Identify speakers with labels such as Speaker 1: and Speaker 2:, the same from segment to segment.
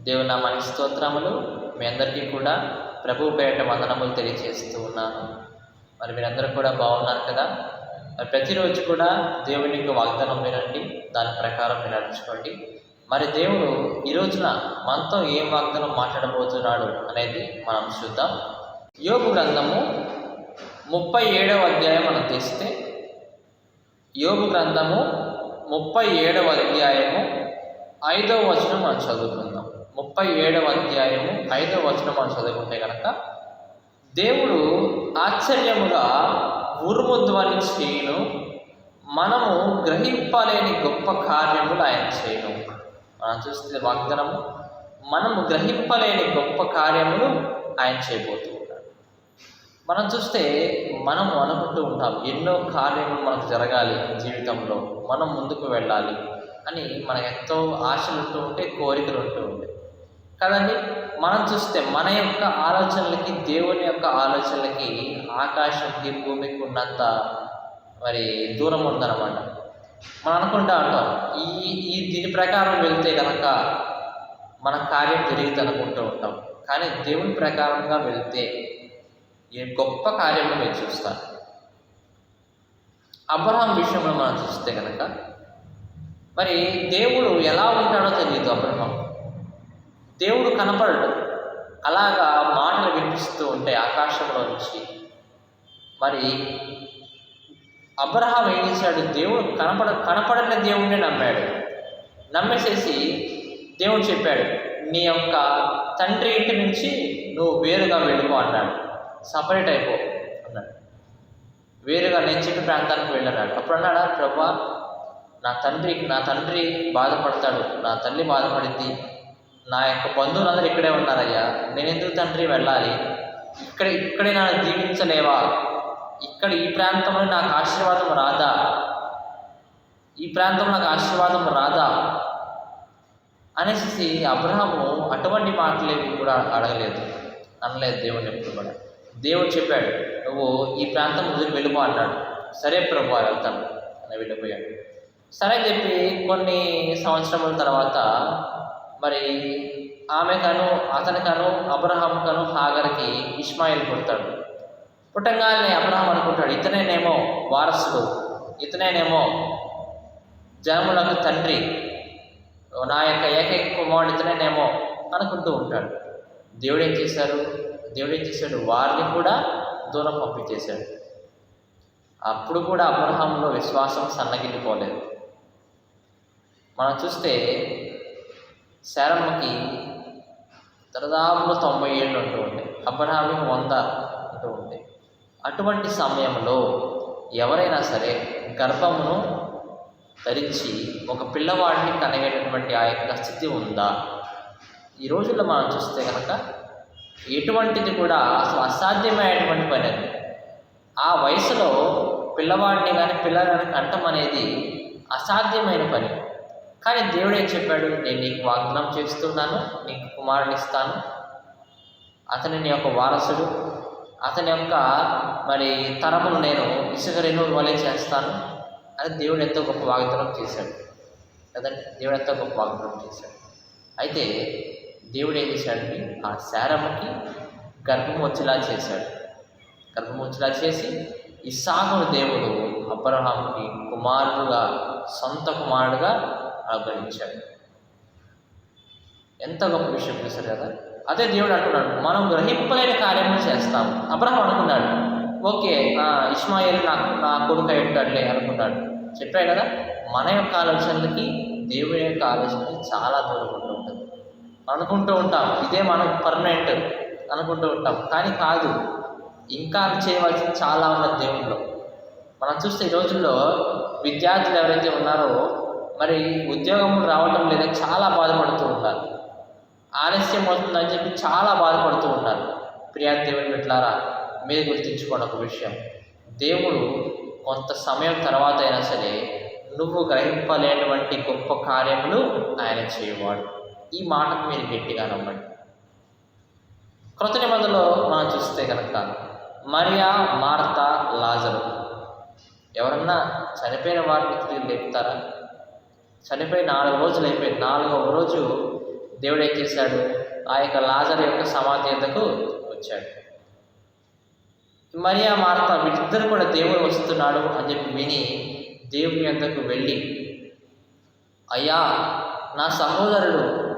Speaker 1: దేవుని నామానికి స్తోత్రములు. మీ అందరికీ కూడా ప్రభు పేరిట వందనములు తెలియజేస్తూ ఉన్నాను. మరి మీరందరూ కూడా బాగున్నారు కదా? మరి ప్రతిరోజు కూడా దేవుని యొక్క వాగ్దానం వినండి. దాని ప్రకారం మీరు నడుచుకోండి. మరి దేవుడు ఈ రోజున మనతో ఏం వాగ్దానం మాట్లాడబోతున్నాడు అనేది మనం చూద్దాం. యోగు గ్రంథము ముప్పై ఏడవ అధ్యాయం మనం తీస్తే యోగు గ్రంథము ముప్పై ఏడవ అధ్యాయము ఐదవ వచనం మనం చదువుకుందాం. ముప్పై ఏడవ అధ్యాయము ఐదవ వచనం మనం చదువుకుంటే కనుక దేవుడు ఆశ్చర్యముగా ఉరుము ధ్వని మనము గ్రహింపలేని గొప్ప కార్యములు ఆయన చేయను. మనం చూస్తే వాగ్దనము మనము గ్రహింపలేని గొప్ప కార్యములు ఆయన చేయబోతూ ఉన్నాడు. మనం చూస్తే మనం అనుకుంటూ ఉంటాం ఎన్నో కార్యములు మనకు జరగాలి జీవితంలో మనం ముందుకు వెళ్ళాలి అని మనకు ఎంతో ఆశలు ఉంటూ ఉంటే కోరికలు ఉంటూ. ఉంటాయి కదండి మనం చూస్తే మన యొక్క ఆలోచనలకి దేవుని యొక్క ఆలోచనలకి ఆకాశంకి భూమికి ఉన్నంత మరి దూరం ఉందన్నమాట. మనం అనుకుంటా ఉంటాం ఈ ఈ దీని ప్రకారం వెళ్తే కనుక మన కార్యం జరిగితే అనుకుంటూ ఉంటాం. కానీ దేవుని ప్రకారంగా వెళ్తే ఏ గొప్ప కార్యము మీరు చూస్తారు. అబ్రహాం విషయంలో మనం చూస్తే కనుక మరి దేవుడు ఎలా ఉంటాడో తెలియదు అబ్రహాం. దేవుడు కనపడడు. అలాగా మాటలు వినిపిస్తూ ఉంటాయి ఆకాశంలో నుంచి. మరి అబ్రహాం ఏం చేశాడు? దేవుడు కనపడ కనపడని దేవుడిని నమ్మాడు. నమ్మేసేసి దేవుడు చెప్పాడు నీ యొక్క తండ్రి ఇంటి నుంచి నువ్వు వేరుగా వెళ్ళిపో అన్నాడు. సపరేట్ అయిపో అన్నాడు. వేరుగా నేను చెప్పిన ప్రాంతానికి వెళ్ళన్నాడు అప్పుడు అన్నాడా ప్రభా నా తండ్రికి నా తండ్రి బాధపడతాడు నా తల్లి బాధపడింది నా యొక్క బంధువులందరూ ఇక్కడే ఉన్నారయ్యా. నేను ఎందుకు తండ్రి వెళ్ళాలి? ఇక్కడ ఇక్కడే నన్ను దీవించలేవా? ఇక్కడ ఈ ప్రాంతంలో నాకు ఆశీర్వాదం రాదా? ఈ ప్రాంతంలో నాకు ఆశీర్వాదం రాదా? అనేసి అబ్రహము అటువంటి మాటలేవి కూడా అడగలేదు. అనలేదు దేవుని ఎప్పుడు కూడా. దేవుడు చెప్పాడు నువ్వు ఈ ప్రాంతం వదిలి వెళ్ళిపో అన్నాడు. సరే ప్రభు వెళ్తాను అని వెళ్ళిపోయాడు సరే చెప్పి కొన్ని సంవత్సరముల తర్వాత మరి ఆమెకను అతనికను అబ్రహాంకను హాగర్కి ఇస్మాయిల్ పుడతాడు. పుట్టంగానే అబ్రహాం అనుకుంటాడు ఇతనేనేమో వారసుడు ఇతనేనేమో జనములకు తండ్రి నా యొక్క ఏకైక కుమారుడు ఇతనేనేమో అనుకుంటూ ఉంటాడు. దేవుడు ఏం చేశారు? దేవుడు ఏం చేశాడు? వారిని కూడా దూరం పంపించేశాడు. అప్పుడు కూడా అబ్రహాంలో విశ్వాసం సన్నగిల్లిపోలేదు. మనం చూస్తే శారమ్మకి దాదాపులో తొంభై ఏళ్ళు ఉంటూ ఉంటాయి. అబ్రహాంకి వంద ఉంటూ ఉంటాయి. అటువంటి సమయంలో ఎవరైనా సరే గర్భమును ధరించి ఒక పిల్లవాడిని కనగేటటువంటి ఆ యొక్క స్థితి ఉందా? ఈ రోజుల్లో మనం చూస్తే కనుక ఎటువంటిది కూడా అసలు అసాధ్యమైనటువంటి పని అది. ఆ వయసులో పిల్లవాడిని కానీ పిల్లలని కంటం అనేది అసాధ్యమైన పని. కానీ దేవుడు ఏం చెప్పాడు నేను నీకు వాగ్దానం చేస్తున్నాను నీకు కుమారుని ఇస్తాను. అతని నీ యొక్క వారసుడు. అతని యొక్క మరి తరమును నేను ఇసుక రెన్నువుల వలె చేస్తాను. అని దేవుడు ఎంతో గొప్ప వాగ్దానం చేశాడు. కదండి? దేవుడు ఎంతో గొప్ప వాగ్దానం చేశాడు. అయితే దేవుడు ఏం చేశాడండి? ఆ శారమ్మకి గర్భం వచ్చేలా చేశాడు. గర్భం వచ్చేలా చేసి ఇస్సాకును దేవుడు అబ్రహాంకి కుమారుడుగా సొంత కుమారుడుగా అనుగ్రహించాడు ఎంత గొప్ప విషయం చూశారు కదా? అదే దేవుడు అంటున్నాడు మనం గ్రహింపలేని కార్యములు చేస్తాం. అబ్రహం అనుకున్నాడు ఓకే ఇస్మాయిల్ నాకు నా కొడుకు అయ్యాడులే అనుకున్నాడు. చెప్పాడు కదా మన యొక్క ఆలోచనలకి దేవుడి యొక్క ఆలోచనకి చాలా దూరం ఉంటూ ఉంటుంది. అనుకుంటూ ఉంటాం ఇదే మనం పర్మనెంట్ అనుకుంటూ ఉంటాం. కానీ కాదు ఇంకా చేయవలసింది చాలా ఉన్నది దేవుళ్ళు మనం చూస్తే ఈ రోజుల్లో విద్యార్థులు ఎవరైతే ఉన్నారో మరి ఉద్యోగం రావటం లేదా చాలా బాధపడుతూ ఉంటారు. ఆలస్యం అవుతుందని చెప్పి చాలా బాధపడుతూ ఉంటారు. ప్రియా దేవుని పెట్టారా మీరు గుర్తించుకోండి ఒక విషయం. దేవుడు కొంత సమయం తర్వాత అయినా సరే నువ్వు గ్రహింపలేనటువంటి గొప్ప కార్యములు ఆయన చేయవాడు. ఈ మాటకు మీరు గట్టిగా నమ్మండి. కృత నిబంధనలో మనం చూస్తే కనుక మరియా మార్త లాజరు. ఎవరన్నా చనిపోయిన వారిని తిరిగి లేపుతారా? చనిపోయి నాలుగు రోజులు అయిపోయింది. నాలుగవ రోజు దేవుడు ఏం చేశాడు? ఆ యొక్క లాజర్ యొక్క సమాధి యొద్దకు వచ్చాడు. మరియా మార్త వీళ్ళిద్దరు కూడా దేవుడు వస్తున్నాడు అని చెప్పి విని దేవుని యొద్దకు వెళ్ళి అయ్యా నా సహోదరుడు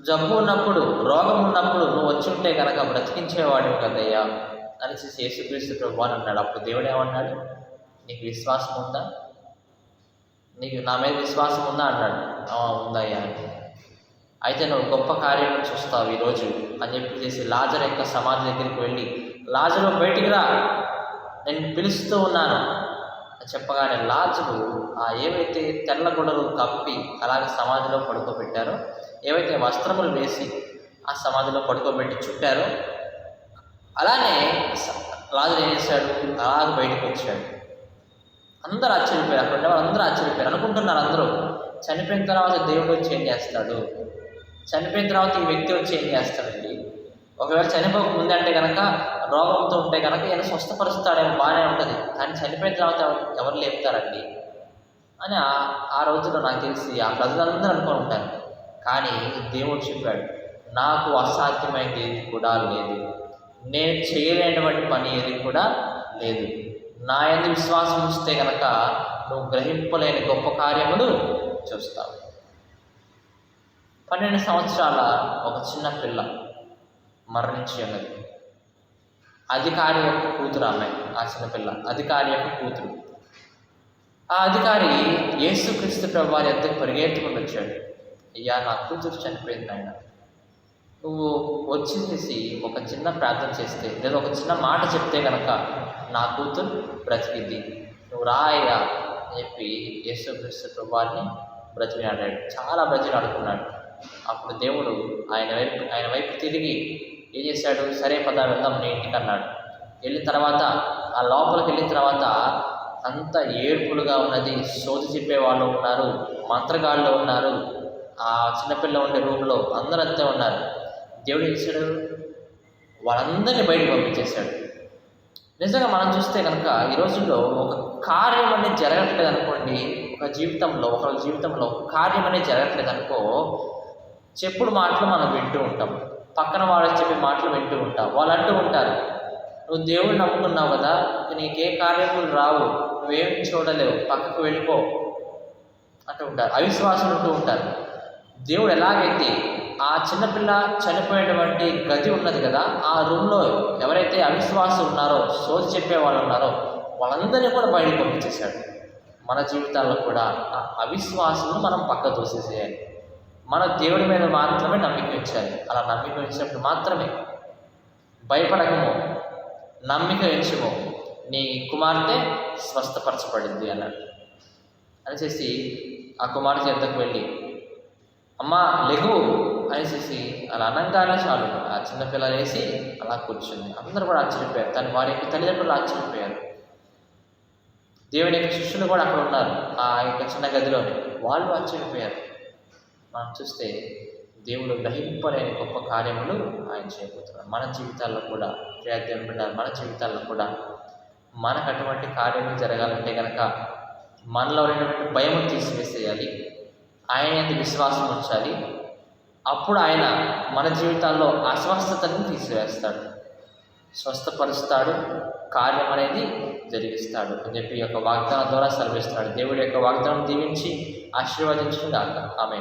Speaker 1: జబ్బు ఉన్నప్పుడు రోగం ఉన్నప్పుడు నువ్వు వచ్చి ఉంటే కనుక బ్రతికించేవాడు కదయ్యా అని యేసుక్రీస్తు ప్రభు అని అన్నాడు. అప్పుడు దేవుడు ఏమన్నాడు? నీకు విశ్వాసం ఉందా? నీకు నా మీద విశ్వాసం ఉందా అన్నాడు ఉందయ్యా అని అయితే నువ్వు గొప్ప కార్యం చూస్తావు ఈరోజు అని చెప్పి లాజర్ యొక్క సమాధి దగ్గరికి వెళ్ళి లాజరు బయటికి రా. నేను పిలుస్తూ ఉన్నాను. చెప్పగానే లాజరు ఆ ఏవైతే తెల్లగుడలు కప్పి అలాగే సమాధిలో పడుకోబెట్టారో ఏవైతే వస్త్రములు వేసి ఆ సమాధిలో పడుకోబెట్టి చుట్టారో అలానే లాజర్ లాజరు ఏం చేశాడు? అలాగే బయటకు వచ్చాడు. అందరూ ఆశ్చర్యపోయారు. అక్కడ ఉండే వాళ్ళందరూ ఆశ్చర్యపోయారు. అనుకుంటున్నారు అందరూ చనిపోయిన తర్వాత దేవుడు వచ్చి ఏం చేస్తాడు? చనిపోయిన తర్వాత ఈ వ్యక్తి వచ్చి ఏం చేస్తాడండి? ఒకవేళ చనిపోక ముందే అంటే కనుక రోగంతో ఉంటే కనుక ఈయన స్వస్థపరుస్తాడేమో బాగానే ఉంటుంది. కానీ చనిపోయిన తర్వాత ఎవరు- లేపుతారండి? అని ఆ- రోజుల్లో నాకు తెలిసి ఆ ప్రజలందరూ అనుకొని ఉంటారు. కానీ దేవుడు చెప్పాడు నాకు అసాధ్యమైనది ఏది కూడా లేదు. నేను చేయలేనటువంటి పని ఏది కూడా లేదు. నా ఎందు విశ్వాసం ఉంచితే కనుక నువ్వు గ్రహింపలేని గొప్ప కార్యములు చూస్తావు. పన్నెండు సంవత్సరాల ఒక చిన్న పిల్ల మరణించి ఉన్నది. అధికారి యొక్క కూతురు ఆమె ఆ చిన్నపిల్ల అధికారి యొక్క కూతురు. ఆ అధికారి యేసుక్రీస్తు ప్రభు వారి ఎద్దకు పరిగెత్తుకుని వచ్చాడు. అయ్యా నా కూతురు చనిపోయింది ఆయన నువ్వు వచ్చేసి ఒక చిన్న ప్రార్థన చేస్తే లేదా ఒక చిన్న మాట చెప్తే కనుక నా కూతురు బ్రతికింది. నువ్వు రాయగా అని చెప్పి యేసుక్రీస్తు ప్రభాన్ని బ్రతికినాడాడు చాలా బ్రతికినాడుకున్నాడు అప్పుడు దేవుడు ఆయన వైపు ఆయన వైపు తిరిగి ఏం చేశాడు? సరే పద వెళ్దాం నీ ఇంటికి అన్నాడు. వెళ్ళిన తర్వాత ఆ లోపలికి వెళ్ళిన తర్వాత అంత ఏడుపులుగా ఉన్నది. సోది చెప్పే వాళ్ళు ఉన్నారు మంత్రగాళ్ళు ఉన్నారు. ఆ చిన్నపిల్ల ఉండే రూమ్లో అందరూ అంతే ఉన్నారు. దేవుడు ఏం చేశాడు? వాళ్ళందరినీ బయటకు పంపించేశాడు. నిజంగా మనం చూస్తే కనుక ఈ రోజుల్లో ఒక కార్యం అనేది జరగట్లేదు అనుకోండి ఒక జీవితంలో ఒక జీవితంలో ఒక కార్యం అనేది జరగట్లేదు అనుకో చెప్పుడు మాటలు మనం వింటూ ఉంటాం. పక్కన వాళ్ళు చెప్పే మాటలు వింటూ ఉంటాం. వాళ్ళు అంటూ ఉంటారు నువ్వు దేవుడు నమ్ముకున్నావు కదా నీకే కార్యములు రావు నువ్వేం చూడలేవు పక్కకు వెళ్ళిపో. అంటూ ఉంటారు. అవిశ్వాసులు ఉంటూ ఉంటారు. దేవుడు ఎలాగైతే ఆ చిన్నపిల్ల చనిపోయేటువంటి గది ఉన్నది కదా ఆ రూమ్లో ఎవరైతే అవిశ్వాసం ఉన్నారో సోది చెప్పే వాళ్ళు ఉన్నారో వాళ్ళందరినీ కూడా బయటకు పంపించేశాడు. మన జీవితాల్లో కూడా ఆ అవిశ్వాసులను మనం పక్క తోసేసేయాలి. మన దేవుడి మీద మాత్రమే నమ్మిక ఇచ్చాలి అలా నమ్మిక ఇచ్చినప్పుడు మాత్రమే భయపడకము నమ్మిక ఇచ్చము నీ కుమార్తె స్వస్థపరచబడింది అన్నాడు. అనేసి ఆ కుమార్తె ఎంతకు వెళ్ళి అమ్మా లెగు అనేసి అలా అనగానే చాలు. ఆ చిన్నపిల్ల వేసి అలా కూర్చుంది. అందరూ కూడా ఆశ్చర్యపోయారు. తన వారి యొక్క తల్లిదండ్రులు ఆశ్చర్యపోయారు. దేవుని యొక్క శిష్యులు కూడా అక్కడ ఉన్నారు ఆ యొక్క చిన్న గదిలోనే. వాళ్ళు ఆశ్చర్యపోయారు. మనం చూస్తే దేవుడు గ్రహింపలేని గొప్ప కార్యములు ఆయన చేయబోతున్నారు. మన జీవితాల్లో కూడా ప్రయత్నం మన జీవితాల్లో కూడా మనకు అటువంటి కార్యములు జరగాలంటే కనుక మనలో ఉన్నటువంటి భయము తీసివేసేయాలి. ఆయన ఎందు విశ్వాసం ఉంచాలి. అప్పుడు ఆయన మన జీవితాల్లో అస్వస్థతను తీసివేస్తాడు. స్వస్థపరుస్తాడు కార్యం అనేది జరిగిస్తాడు అని చెప్పి యొక్క వాగ్దానం ద్వారా సెలవిస్తాడు. దేవుడి యొక్క వాగ్దానం దీవించి ఆశీర్వదించుకుంటాక ఆమె